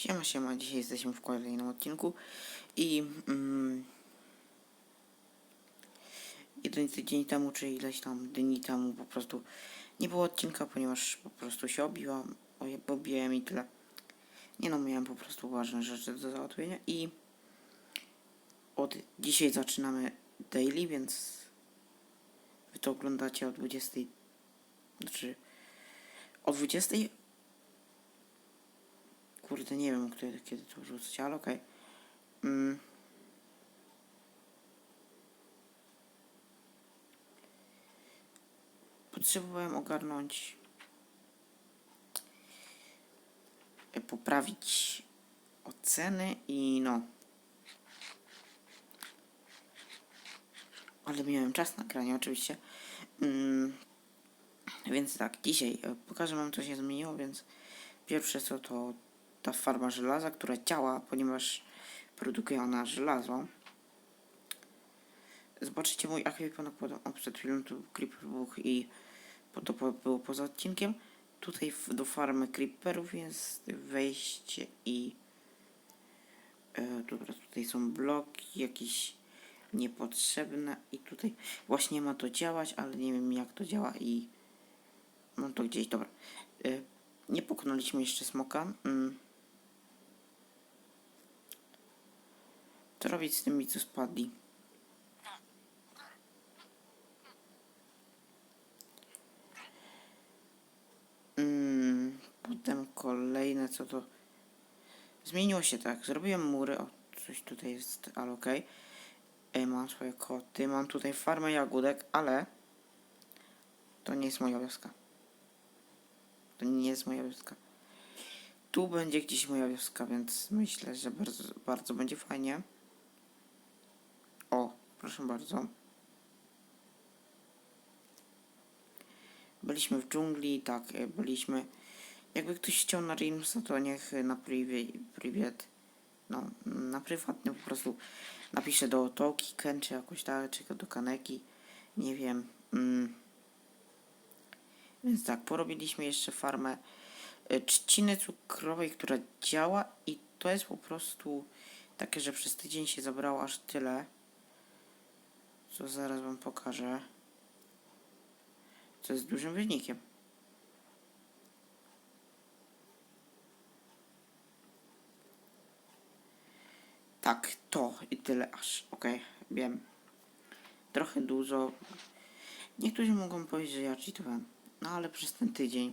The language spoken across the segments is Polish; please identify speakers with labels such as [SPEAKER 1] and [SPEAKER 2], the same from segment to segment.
[SPEAKER 1] Siema, siema, dzisiaj jesteśmy w kolejnym odcinku i mm, jeden tydzień temu, czy ileś tam dni temu po prostu nie było odcinka, ponieważ po prostu się obiłam, obiłem i tyle. Nie no, miałem po prostu ważne rzeczy do załatwienia i od dzisiaj zaczynamy daily, więc wy to oglądacie o 20, znaczy o 20 Kurde, nie wiem, kiedy, kiedy to wrzucać, ale okej. Mm. Potrzebowałem ogarnąć, e, poprawić oceny i no. Ale miałem czas na granie, oczywiście. Mm. Więc tak, dzisiaj e, pokażę wam, co się zmieniło, więc pierwsze co to ta farma żelaza, która działa, ponieważ produkuje ona żelazo. Zobaczycie mój o, przed chwilą, tu creeper buch i to było poza odcinkiem. Tutaj do farmy creeperów jest wejście i e, dobra, tutaj są bloki jakieś niepotrzebne i tutaj właśnie ma to działać, ale nie wiem jak to działa i mam to gdzieś, dobra. E, nie pokonaliśmy jeszcze smoka. Mm. Co robić z tymi, co spadli? Mm, potem kolejne, co to... Zmieniło się tak, zrobiłem mury, o, coś tutaj jest, ale okej. Ej, mam swoje koty, mam tutaj farmę jagódek, ale... To nie jest moja wioska. To nie jest moja wioska. Tu będzie gdzieś moja wioska, więc myślę, że bardzo, bardzo będzie fajnie. Proszę bardzo. Byliśmy w dżungli, tak, e, byliśmy. Jakby ktoś chciał na Rimsa, to niech na priwie, privet, no, na prywatny po prostu napisze do Toki Ken, czy jakoś tak, czy do Kaneki, nie wiem. Mm. Więc tak, porobiliśmy jeszcze farmę e, trzciny cukrowej, która działa i to jest po prostu takie, że przez tydzień się zabrało aż tyle, co zaraz wam pokażę, co jest dużym wynikiem. Tak, to i tyle aż, okej, wiem. Trochę dużo. Niektórzy mogą powiedzieć, że ja cheatowałem. No ale przez ten tydzień,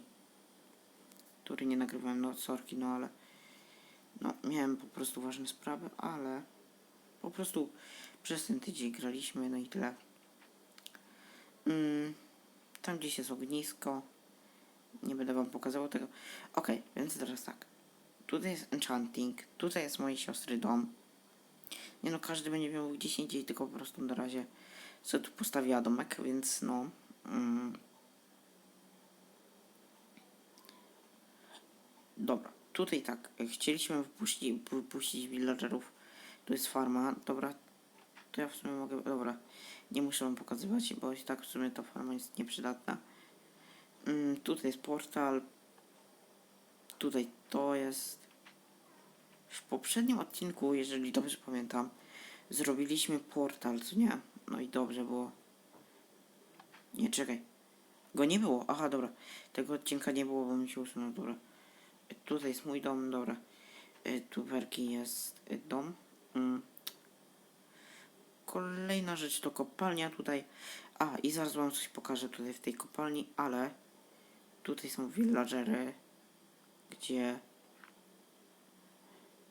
[SPEAKER 1] który nie nagrywałem, no sorki, no ale no miałem po prostu ważne sprawy, ale po prostu przez ten tydzień graliśmy, no i tyle. Mm, tam gdzieś jest ognisko. Nie będę wam pokazywał tego. Ok, więc teraz tak. Tutaj jest enchanting, tutaj jest mojej siostry dom. Nie no, każdy będzie miał gdzieś indziej, tylko po prostu na razie co tu postawiła domek, więc no. Mm, Dobra, tutaj tak, chcieliśmy wypuścić, wypuścić villagerów. Tu jest farma, dobra. To ja w sumie mogę, dobra. Nie muszę wam pokazywać, bo i tak w sumie ta farma jest nieprzydatna. Mm, tutaj jest portal. Tutaj to jest. W poprzednim odcinku, jeżeli dobrze pamiętam, zrobiliśmy portal, co nie? No i dobrze było. Nie, czekaj. Go nie było. Aha, dobra. Tego odcinka nie było, bo mi się usunął, dobra. Tutaj jest mój dom, dobra. E, Tu werki jest e, dom. Mm. Kolejna rzecz to kopalnia tutaj. A, i zaraz wam coś pokażę tutaj w tej kopalni, ale tutaj są villagery, gdzie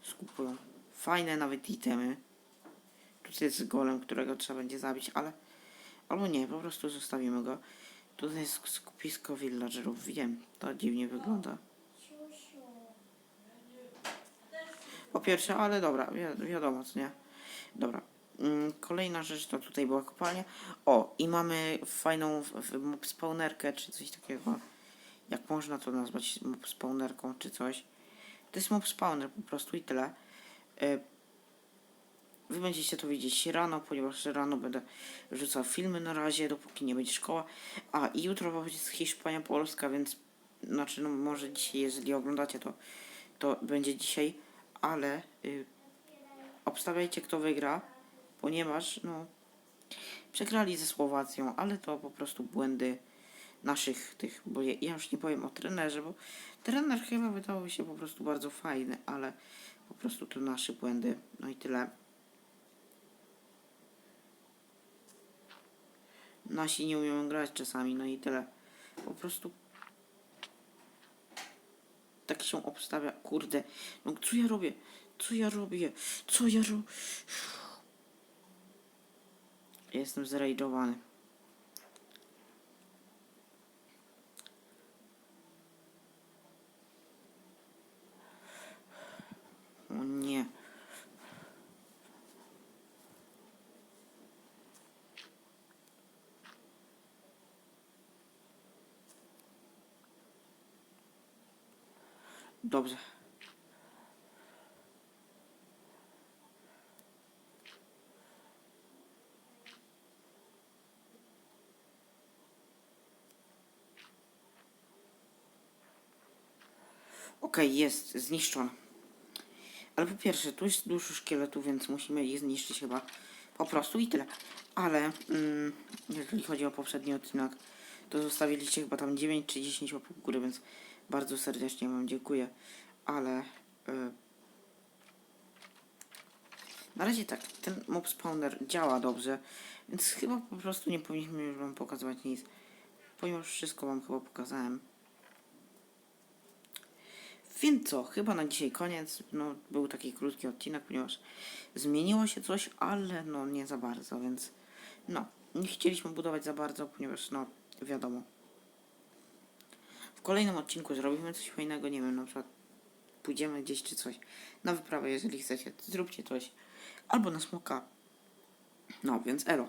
[SPEAKER 1] skupują fajne nawet itemy. Tutaj jest golem, którego trzeba będzie zabić, ale albo nie, po prostu zostawimy go. Tutaj jest skupisko villagerów, wiem, to dziwnie wygląda. Po pierwsze, ale dobra, wi wiadomo, co nie. Dobra. Mm, Kolejna rzecz to tutaj była kopalnia. O, i mamy fajną mob spawnerkę, czy coś takiego. Jak można to nazwać mob spawnerką, czy coś. To jest mob spawner po prostu i tyle. E, Wy będziecie to widzieć rano, ponieważ rano będę rzucał filmy na razie, dopóki nie będzie szkoła. A i jutro jest Hiszpania, Polska, więc znaczy no może dzisiaj, jeżeli oglądacie to, to będzie dzisiaj. ale y, obstawiajcie kto wygra, ponieważ no przegrali ze Słowacją, ale to po prostu błędy naszych tych, bo ja, ja już nie powiem o trenerze, bo trener chyba wydawał mi się po prostu bardzo fajny, ale po prostu to nasze błędy. No i tyle. Nasi nie umieją grać czasami, no i tyle. Po prostu tak się obstawia. Kurde, no co ja robię? Co ja robię? Co ja robię? Jestem zrejdżowany. O nie. Dobrze. Okej, jest zniszczona. Ale po pierwsze, tu jest dużo szkieletów, więc musimy ich zniszczyć chyba po prostu i tyle. Ale mm, jeżeli chodzi o poprzedni odcinek, to zostawiliście chyba tam 9 czy 10 łapek w górę, więc bardzo serdecznie Wam dziękuję. Ale y, na razie tak, ten mob spawner działa dobrze, więc chyba po prostu nie powinniśmy już Wam pokazywać nic, ponieważ wszystko Wam chyba pokazałem. Więc co, chyba na dzisiaj koniec. No, był taki krótki odcinek, ponieważ zmieniło się coś, ale no nie za bardzo, więc no, nie chcieliśmy budować za bardzo, ponieważ no, wiadomo. W kolejnym odcinku zrobimy coś fajnego, nie wiem, na przykład pójdziemy gdzieś czy coś na wyprawę, jeżeli chcecie, zróbcie coś. Albo na smoka. No, więc elo.